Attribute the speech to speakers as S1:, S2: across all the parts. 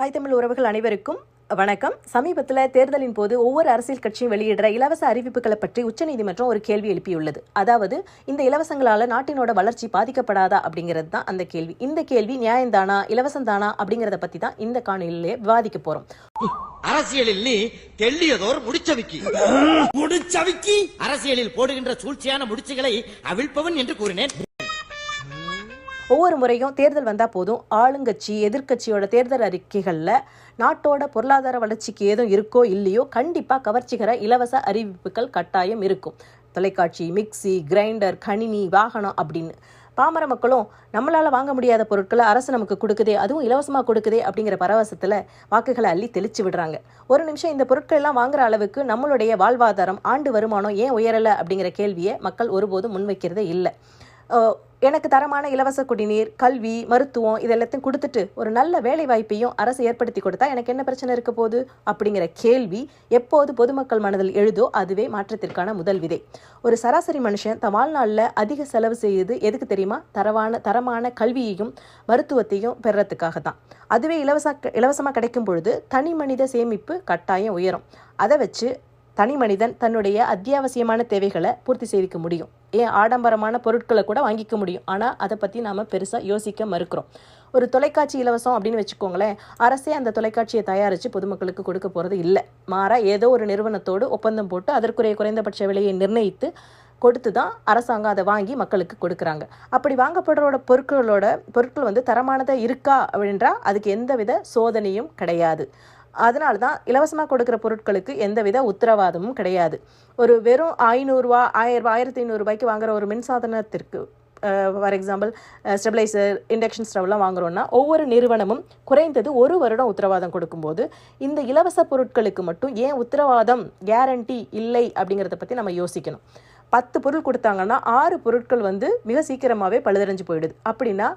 S1: தாய் தமிழ் உறவுகள் அனைவருக்கும் வணக்கம். சமீபத்தில் தேர்தலின் போது ஒவ்வொரு அரசியல் கட்சியும் வெளியிடுற இலவச அறிவிப்புகளை பற்றி உச்சநீதிமன்றம் ஒரு கேள்வி எழுப்பியுள்ளது. அதாவது இந்த இலவசங்களால நாட்டினோட வளர்ச்சி பாதிக்கப்படாதா அப்படிங்கிறது தான் அந்த கேள்வி. இந்த கேள்வி நியாயம்தானா இலவசம்தானா அப்படிங்கிறத பத்தி தான் இந்த காணொலியிலே விவாதிக்க போறோம்.
S2: அரசியலில் நீ தெள்ளியதோர் முடிச்சவிக்கி. முடிச்சவிக்கி? அரசியலில் போடுகின்ற சூழ்ச்சியான முடிச்சுகளை அவிழ்ப்பவன் என்று கூறினேன்.
S1: ஒவ்வொரு முறையும் தேர்தல் வந்தால் போதும். ஆளுங்கட்சி எதிர்க்கட்சியோட தேர்தல் அறிக்கைகளில் நாட்டோட பொருளாதார வளர்ச்சிக்கு ஏதும் இருக்கோ இல்லையோ கண்டிப்பாக கவர்ச்சிகர இலவச அறிவிப்புகள் கட்டாயம் இருக்கும். தொலைக்காட்சி மிக்ஸி கிரைண்டர் கணினி வாகனம் அப்படின்னு. பாமர மக்களும் நம்மளால் வாங்க முடியாத பொருட்களை அரசு நமக்கு கொடுக்குதே அதுவும் இலவசமாக கொடுக்குதே அப்படிங்கிற பரவசத்தில் வாக்குகளை அள்ளி தெளிச்சு விடுறாங்க. ஒரு நிமிஷம் இந்த பொருட்கள் எல்லாம் வாங்குற அளவுக்கு நம்மளுடைய வாழ்வாதாரம் ஆண்டு வருமானம் ஏன் உயரலை அப்படிங்கிற கேள்வியை மக்கள் ஒருபோதும் முன்வைக்கிறதே இல்லை. எனக்கு தரமான இலவச குடிநீர் கல்வி மருத்துவம் இது எல்லாத்தையும் கொடுத்துட்டு ஒரு நல்ல வேலை வாய்ப்பையும் அரசு ஏற்படுத்தி கொடுத்தா எனக்கு என்ன பிரச்சனை இருக்க போகுது? அப்படிங்கிற கேள்வி எப்போது பொதுமக்கள் மனதில் எழுதோ அதுவே மாற்றத்திற்கான முதல் விதை. ஒரு சராசரி மனுஷன் தன் வாழ்நாளில் அதிக செலவு செய்யுது எதுக்கு தெரியுமா? தரவான தரமான கல்வியையும் மருத்துவத்தையும் பெறத்துக்காக தான் அதுவே இலவச இலவசமாக கிடைக்கும் பொழுது தனி மனித சேமிப்பு கட்டாயம் உயரும். அதை வச்சு தனி மனிதன் தன்னுடைய அத்தியாவசியமான தேவைகளை பூர்த்தி செய்திக்க முடியும். ஏன் ஆடம்பரமான பொருட்களை கூட வாங்கிக்க முடியும். ஆனால் அதை பற்றி நாம் பெருசாக யோசிக்க மறுக்கிறோம். ஒரு தொலைக்காட்சி இலவசம் அப்படின்னு வச்சுக்கோங்களேன் அரசே அந்த தொலைக்காட்சியை தயாரித்து பொதுமக்களுக்கு கொடுக்க போகிறது இல்லை. மாறாக ஏதோ ஒரு நிறுவனத்தோடு ஒப்பந்தம் போட்டு அதற்குரிய குறைந்தபட்ச விலையை நிர்ணயித்து கொடுத்து தான் அரசாங்கம் அதை வாங்கி மக்களுக்கு கொடுக்குறாங்க. அப்படி வாங்கப்படுறோட பொருட்களோட பொருட்கள் வந்து தரமானதாக இருக்கா அப்படின்றா அதுக்கு எந்தவித சோதனையும் கிடையாது. அதனால தான் இலவசமாக கொடுக்குற பொருட்களுக்கு எந்தவித உத்தரவாதமும் கிடையாது. ஒரு வெறும் ஐநூறுரூவா ஆயிரம் ஆயிரத்தி ஐநூறுரூபாய்க்கு வாங்குற ஒரு மின்சாதனத்திற்கு ஃபார் எக்ஸாம்பிள் ஸ்டெபிளைசர் இண்டக்ஷன் ஸ்டவ்லாம் வாங்குறோம்னா ஒவ்வொரு நிறுவனமும் குறைந்தது ஒரு வருடம் உத்தரவாதம் கொடுக்கும்போது இந்த இலவச பொருட்களுக்கு மட்டும் ஏன் உத்தரவாதம் கேரண்டி இல்லை அப்படிங்கிறத பற்றி நம்ம யோசிக்கணும். பத்து பொருள் கொடுத்தாங்கன்னா ஆறு பொருட்கள் வந்து மிக சீக்கிரமாகவே பழுதடைஞ்சு போயிடுது. அப்படின்னா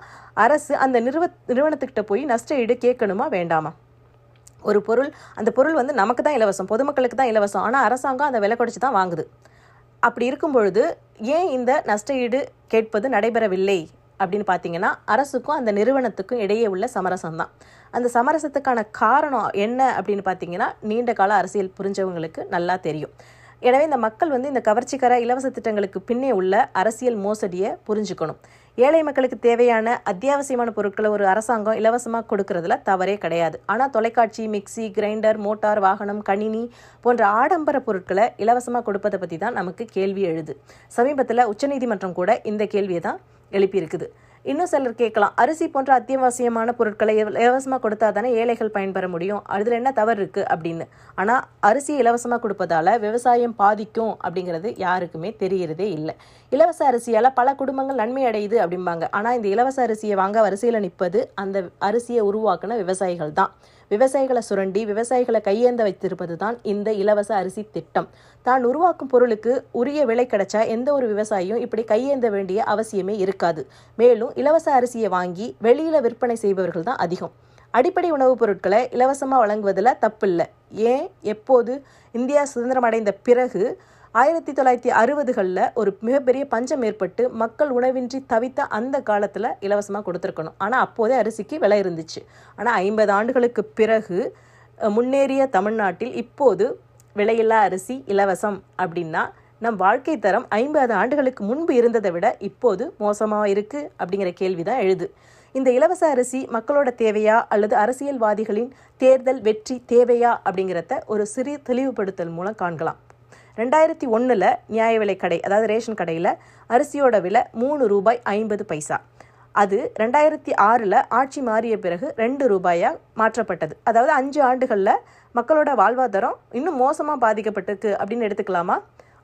S1: அரசு அந்த நிறுவ நிறுவனத்துக்கிட்ட போய் நஷ்ட ஈடு கேட்கணுமா வேண்டாமா? ஒரு பொருள் அந்த பொருள் வந்து நமக்கு தான் இலவசம் பொதுமக்களுக்கு தான் இலவசம். ஆனால் அரசாங்கம் அந்த விலை குறைச்சி தான் வாங்குது. அப்படி இருக்கும் பொழுது ஏன் இந்த நஷ்ட ஈடு கேட்பது நடைபெறவில்லை அப்படின்னு பார்த்தீங்கன்னா அரசுக்கும் அந்த நிறுவனத்துக்கும் இடையே உள்ள சமரசம் தான். அந்த சமரசத்துக்கான காரணம் என்ன அப்படின்னு பார்த்தீங்கன்னா நீண்ட கால அரசியல் புரிஞ்சவங்களுக்கு நல்லா தெரியும். எனவே இந்த மக்கள் வந்து இந்த கவர்ச்சிகர இலவச திட்டங்களுக்கு பின்னே உள்ள அரசியல் மோசடியை புரிஞ்சுக்கணும். ஏழை மக்களுக்கு தேவையான அத்தியாவசியமான பொருட்களை ஒரு அரசாங்கம் இலவசமாக கொடுக்கறதுல தவறே கிடையாது. ஆனால் தொலைக்காட்சி மிக்ஸி கிரைண்டர் மோட்டார் வாகனம் கணினி போன்ற ஆடம்பர பொருட்களை இலவசமாக கொடுப்பதை பற்றி தான் நமக்கு கேள்வி எழுது. சமீபத்தில் உச்சநீதிமன்றம் கூட இந்த கேள்வியை தான் எழுப்பியிருக்குது. இன்னும் சிலர் கேட்கலாம். அரிசி போன்ற அத்தியாவசியமான பொருட்களை இலவசமாக கொடுத்தா தானே ஏழைகள் பயன்பெற முடியும். அதில் என்ன தவறு இருக்குது அப்படின்னு. ஆனால் அரிசி இலவசமாக கொடுப்பதால் விவசாயம் பாதிக்கும் அப்படிங்கிறது யாருக்குமே தெரியறதே இல்லை. இலவச அரிசியால் பல குடும்பங்கள் நன்மை அடையுது அப்படிம்பாங்க. ஆனால் இந்த இலவச அரிசியை வாங்க வரிசையில் நிற்பது அந்த அரிசியை உருவாக்கின விவசாயிகள் தான். விவசாயிகளை சுரண்டி விவசாயிகளை கையேந்த வைத்திருப்பது தான் இந்த இலவச அரிசி திட்டம். தான் உருவாக்கும் பொருளுக்கு உரிய விலை கிடைச்சா எந்த ஒரு விவசாயியும் இப்படி கையேந்த வேண்டிய அவசியமே இருக்காது. மேலும் இலவச அரிசியை வாங்கி வெளியில் விற்பனை செய்பவர்கள் தான் அதிகம். அடிப்படை உணவுப் பொருட்களை இலவசமாக வழங்குவதில் தப்பில்லை ஏன்? எப்போது? இந்தியா சுதந்திரம் அடைந்த பிறகு ஆயிரத்தி தொள்ளாயிரத்தி அறுபதுகளில் ஒரு மிகப்பெரிய பஞ்சம் ஏற்பட்டு மக்கள் உணவின்றி தவித்த அந்த காலத்தில் இலவசமாக கொடுத்துருக்கணும். ஆனால் அப்போதே அரிசிக்கு விலை இருந்துச்சு. ஆனால் ஐம்பது ஆண்டுகளுக்கு பிறகு முன்னேறிய தமிழ்நாட்டில் இப்போது விலையில்லா அரிசி இலவசம் அப்படின்னா நம் வாழ்க்கை தரம் ஐம்பது ஆண்டுகளுக்கு முன்பு இருந்ததை விட இப்போது மோசமாக இருக்குது அப்படிங்கிற கேள்வி தான் எழுது. இந்த இலவச அரிசி மக்களோட தேவையா அல்லது அரசியல்வாதிகளின் தேர்தல் வெற்றி தேவையா அப்படிங்கிறத ஒரு சிறு தெளிவுபடுத்தல் மூலம் காண்கலாம். ரெண்டாயிரத்தி ஒன்றில் நியாய விலை கடை அதாவது ரேஷன் கடையில் அரிசியோட விலை மூணு ரூபாய் ஐம்பது பைசா. அது ரெண்டாயிரத்தி ஆறில் ஆட்சி மாறிய பிறகு ரெண்டு ரூபாயாக மாற்றப்பட்டது. அதாவது அஞ்சு ஆண்டுகளில் மக்களோட வாழ்வாதாரம் இன்னும் மோசமாக பாதிக்கப்பட்டிருக்கு அப்படின்னு எடுத்துக்கலாமா?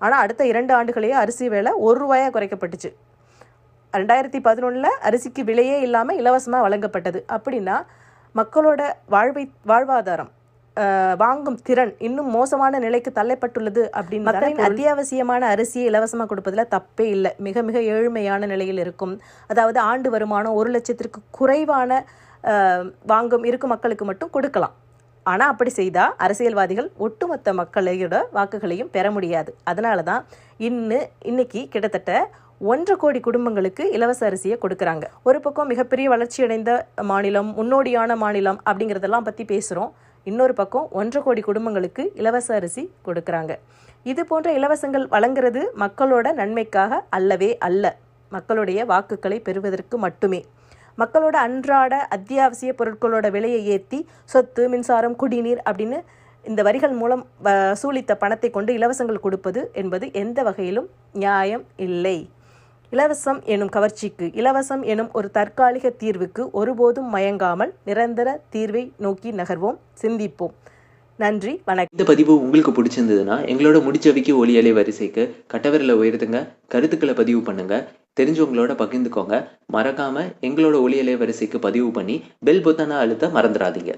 S1: ஆனால் அடுத்த இரண்டு ஆண்டுகளையே அரிசி விலை ஒரு ரூபாயாக குறைக்கப்பட்டுச்சு. ரெண்டாயிரத்தி பதினொன்றில் அரிசிக்கு விலையே இல்லாமல் இலவசமாக வழங்கப்பட்டது. அப்படின்னா மக்களோட வாழ்வை வாழ்வாதாரம் வாங்கும் திறன் இன்னும் மோசமான நிலைக்கு தள்ளப்பட்டுள்ளது அப்படின்னு மக்களின் அத்தியாவசியமான அரிசியை இலவசமாக கொடுப்பதுல தப்பே இல்லை. மிக மிக ஏழ்மையான நிலையில் இருக்கும். அதாவது ஆண்டு வருமானம் ஒரு லட்சத்திற்கு குறைவான வாங்கும் இருக்கும் மக்களுக்கு மட்டும் கொடுக்கலாம். ஆனால் அப்படி செய்தால் அரசியல்வாதிகள் ஒட்டுமொத்த மக்களையோட வாக்குகளையும் பெற முடியாது. அதனால தான் இன்னு இன்னைக்கு கிட்டத்தட்ட ஒன்றரை கோடி குடும்பங்களுக்கு இலவச அரிசியை கொடுக்குறாங்க. ஒரு பக்கம் மிகப்பெரிய வளர்ச்சியடைந்த மாநிலம் முன்னோடியான மாநிலம் அப்படிங்கிறதெல்லாம் பற்றி பேசுகிறோம் இன்னொரு பக்கம் ஒன்றரை கோடி குடும்பங்களுக்கு இலவச அரிசி கொடுக்குறாங்க. இது போன்ற இலவசங்கள் வழங்குறது மக்களோட நன்மைக்காக அல்லவே அல்ல. மக்களுடைய வாக்குகளை பெறுவதற்கு மட்டுமே. மக்களோட அன்றாட அத்தியாவசிய பொருட்களோட விலையை ஏற்றி சொத்து மின்சாரம் குடிநீர் அப்படின்னு இந்த வரிகள் மூலம் வசூலித்த பணத்தை கொண்டு இலவசங்கள் கொடுப்பது என்பது எந்த வகையிலும் நியாயம் இல்லை. இலவசம் எனும் கவர்ச்சிக்கு இலவசம் எனும் ஒரு தற்காலிக தீர்வுக்கு ஒருபோதும் மயங்காமல் நிரந்தர தீர்வை நோக்கி நகர்வோம் சிந்திப்போம். நன்றி வணக்கம்.
S3: இந்த பதிவு உங்களுக்கு பிடிச்சிருந்ததுன்னா எங்களோட முடிச்சவிக்கு ஒலி வரிசைக்கு கட்டவரில் உயர்த்துங்க கருத்துக்களை பதிவு பண்ணுங்க தெரிஞ்சவங்களோட பகிர்ந்துக்கோங்க. மறக்காம எங்களோட ஒளியலை வரிசைக்கு பதிவு பண்ணி பெல் பொத்தான அழுத்த மறந்துடாதீங்க.